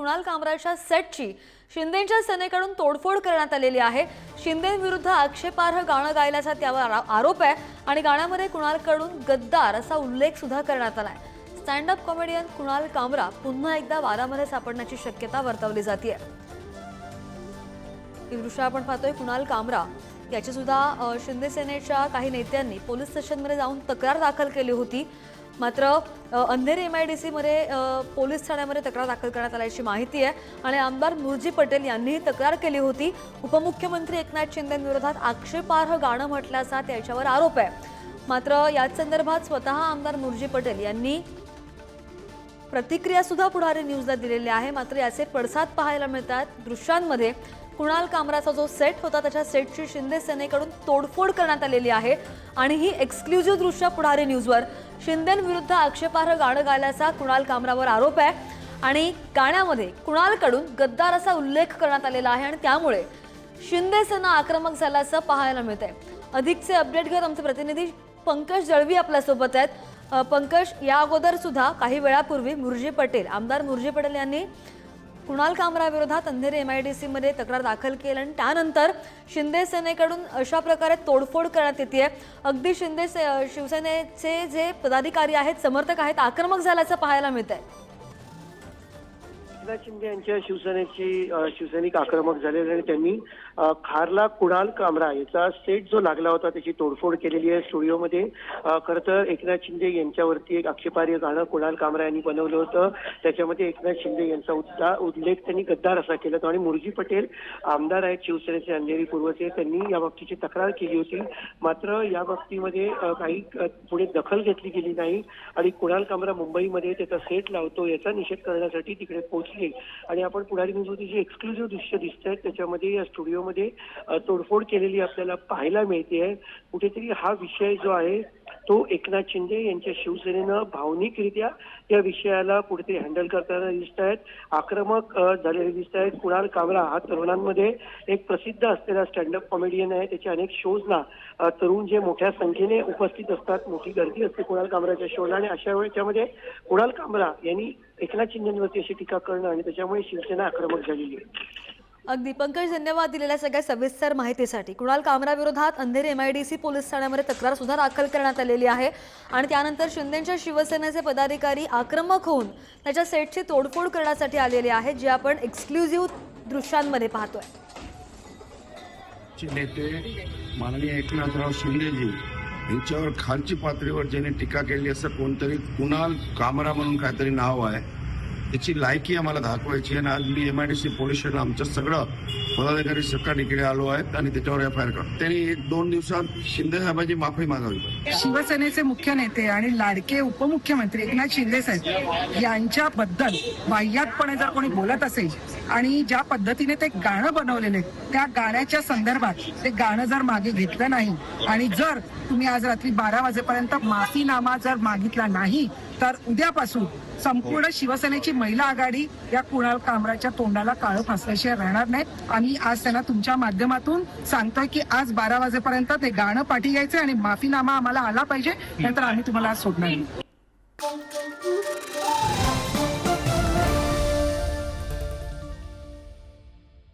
कुणाल कामराच्या सेटची शिंदेच्या सेनेकडून तोडफोड करण्यात आलेली आहे. शिंदेविरुद्ध आक्षेपार्ह गाणं गायल्याचा त्यावर आरोप आहे आणि गाण्यामध्ये कुणालकडून गद्दार असा उल्लेख सुद्धा करण्यात आलाय. Stand up comedian Kunal Kamra पुन्हा एकदा वादामध्ये सापडण्याची शक्यता वर्तवली जाते ही दृश्य आपण पाहतोय कुणाल कामरा. याची सुद्धा शिंदे सेनेच्या काही नेत्यांनी पोलीस स्टेशनमध्ये जाऊन तक्रार दाखल केली होती. मात्र अंधेरी एम आय डी सीमध्ये पोलीस ठाण्यामध्ये तक्रार दाखल करण्यात आल्याची माहिती आहे. आणि आमदार मुरजी पटेल यांनीही तक्रार केली होती. उपमुख्यमंत्री एकनाथ शिंदेविरोधात आक्षेपार्ह गाणं म्हटल्याचा त्याच्यावर आरोप आहे. मात्र याच संदर्भात स्वतः आमदार मुरजी पटेल यांनी प्रतिक्रिया सुद्धा पुढारी न्यूजला दिलेली आहे. मात्र याचे पडसाद पाहायला मिळतात. दृश्यांमध्ये कुणाल कामराचा जो सेट होता त्याच्या सेटची शिंदे सेनेकडून तोडफोड करण्यात आलेली आहे आणि ही एक्सक्लुझिव्ह दृश्य पुढारी न्यूजवर. शिंदेविरुद्ध आक्षेपार्ह गाणं गायल्याचा कुणाल कामरावर आरोप आहे आणि गाण्यामध्ये कुणालकडून गद्दार असा उल्लेख करण्यात आलेला आहे आणि त्यामुळे शिंदे सेना आक्रमक झाल्याचं पाहायला मिळत आहे अधिकचे अपडेट घेत आमचे प्रतिनिधी पंकज जळवी आपल्यासोबत आहेत. पंकज या अगोदर सुद्धा काही वेळापूर्वी मुरजी पटेल आमदार मुरजी पटेल यांनी कुणाल कामराविरोधात अंधेरी एम आय डी सीमध्ये तक्रार दाखल केली आणि त्यानंतर शिंदे सेनेकडून अशा प्रकारे तोडफोड करण्यात येते अगदी शिंदे से शिवसेनेचे जे पदाधिकारी आहेत समर्थक आहेत आक्रमक झाल्याचं पाहायला मिळत आहे एकनाथ शिंदे यांच्या शिवसेनेची शिवसैनिक आक्रमक झालेले आणि त्यांनी खारला कुणाल कामरा याचा सेट जो लागला होता त्याची तोडफोड केलेली आहे. स्टुडिओमध्ये खरं तर एकनाथ शिंदे यांच्यावरती एक आक्षेपार्ह गाणं कुणाल कामरा यांनी बनवलं होतं. त्याच्यामध्ये एकनाथ शिंदे यांचा उद्दा उल्लेख त्यांनी गद्दार असा केला होता आणि मुरजी पटेल आमदार आहेत शिवसेनेचे अंधेरी पूर्वचे त्यांनी या बाबतीची तक्रार केली होती. मात्र या बाबतीमध्ये काही पुढे दखल घेतली गेली नाही आणि कुणाल कामरा मुंबईमध्ये त्याचा सेट लावतो याचा निषेध करण्यासाठी तिकडे पोहोचली आणि आपण पुढारी न्यूजवरती जी एक्सक्लुझिव्ह दृश्य दिसत आहेत त्याच्यामध्ये या स्टुडिओमध्ये तोडफोड केलेली आपल्याला पाहायला मिळते आहे कुठेतरी हा विषय जो आहे तो एकनाथ शिंदे यांच्या शिवसेनेनं भावनिकरित्या या विषयाला कुठेतरी हँडल करताना दिसत आहेत. आक्रमक झालेले दिसत आहेत. कुणाल कावरा हा तरुणांमध्ये एक प्रसिद्ध असलेला स्टँडअप कॉमेडियन आहे. त्याच्या अनेक शोजला तरुण जे मोठ्या संख्येने उपस्थित असतात. मोठी गर्दी असते कुणाल कामराच्या शोला आणि अशा वेळेच्यामध्ये कुणाल कामरा यांनी एकनाथ शिंदेवरती अशी टीका करणं आणि त्याच्यामुळे शिवसेना आक्रमक झालेली आहे. अगदी पंकज धन्यवाद दिलेल्या सगळ्या सविस्तर माहितीसाठी. Kunal कामराविरोधात Andheri M I D C police ठाण्यामध्ये तक्रार सुद्धा दाखल करण्यात आलेली आहे. आणि त्यानंतर शिंदेच्या शिवसेनेचे पदाधिकारी आक्रमक होऊन त्याच्या सेटची तोडफोड करण्यासाठी आलेले आहेत जे आपण एक्सक्लुझिव्ह दृश्यांमध्ये पाहतोय. नेते माननीय एकनाथराव शिंदेजी यांच्यावर खालची पातळीवर ज्याने टीका केली असं कोणतरी कुणाल कामरा म्हणून काहीतरी नाव आहे त्याची लायकी आम्हाला दाखवायची आहे. आणि आज मी एमआयडीसी पोलिसला स्टेशन आमचं सगळं पदाधिकारी सकाळी इकडे आलो आहेत आणि त्याच्यावर एफ आय आर करतो. त्यांनी एक दोन दिवसात शिंदे साहेबांची माफी मागावी. शिवसेनेचे मुख्य नेते आणि लाडके उपमुख्यमंत्री एकनाथ शिंदे साहेब यांच्याबद्दल बाह्यातपणे जर कोणी बोलत असेल आणि ज्या पद्धतीने ते गाणं बनवलेले त्या गाण्याच्या संदर्भात ते गाणं जर मागे घेतलं नाही आणि जर तुम्ही आज रात्री बारा वाजेपर्यंत माफीनामा जर मागितला नाही तर उद्यापासून संपूर्ण शिवसेनेची महिला आघाडी या कुणाल कामराच्या तोंडाला काळं फासल्याशिवाय राहणार नाही. आम्ही आज त्यांना तुमच्या माध्यमातून सांगतोय की आज बारा वाजेपर्यंत ते गाणं पाठी घ्यायचं आणि माफीनामा आम्हाला आला पाहिजे. नंतर आम्ही तुम्हाला आज सोडणार नाही.